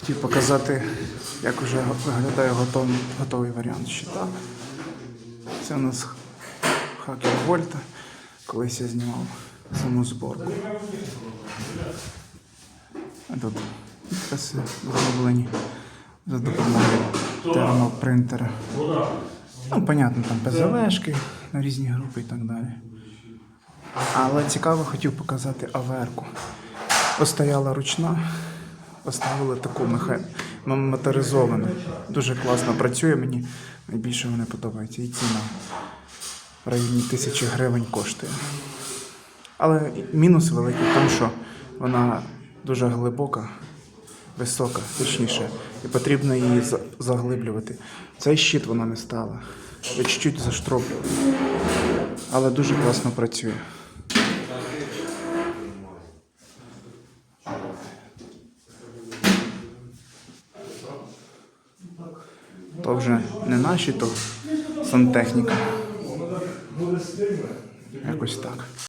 Хотів показати, як вже виглядає готовий, готовий варіант щита. Це у нас хакер Вольта. Колись я знімав саму зборку. Тут підписи зроблені за допомогою термопринтера. Ну, понятно, там ПЗВшки на різні групи і так далі. Але цікаво хотів показати аверку. Ось стояла ручна, поставили таку моторизовану. Дуже класно працює мені. Найбільше мені подобається. І ціна в районі тисячі гривень коштує. Але мінус великий в тому, що вона дуже глибока, висока, точніше, і потрібно її заглиблювати. Цей щит вона не стала. Я чуть-чуть заштроблював. Але дуже класно працює. То вже не наші, то сантехніка. Якось так.